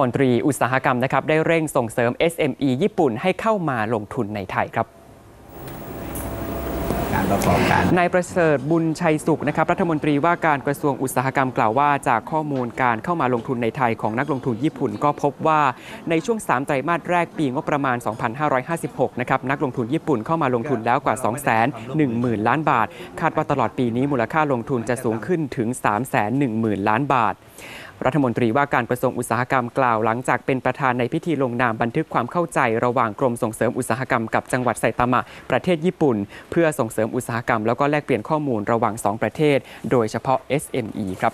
มนตรีอุตสาหกรรมนะครับได้เร่งส่งเสริม SME ญี่ปุ่นให้เข้ามาลงทุนในไทยครับการประกอบการนายประเสริฐบุญชัยสุขนะครับรัฐมนตรีว่าการกระทรวงอุตสาหกรรมกล่าวว่า จากข้อมูลการเข้ามาลงทุนในไทยของนักลงทุนญี่ปุ่น ก็พบว่าในช่วง 3 ไตรมาสแรกปีงบประมาณ 2556 นะครับนักลงทุนญี่ปุ่นเข้ามาลงทุนแล้วกว่า 210,000 ล้านบาท คาดว่าตลอดปีนี้มูลค่าลงทุนจะสูงขึ้นถึง 310,000 ล้านบาท รัฐมนตรีว่าการกระทรวงอุตสาหกรรมกล่าวหลังจากเป็นประธานในพิธีลงนามบันทึกความเข้าใจระหว่างกรมส่งเสริมอุตสาหกรรมกับจังหวัดไซตามะประเทศญี่ปุ่น เพื่อส่งเสริมอุตสาหกรรมแล้วก็แลกเปลี่ยนข้อมูลระหว่าง 2 ประเทศ โดยเฉพาะ SME ครับ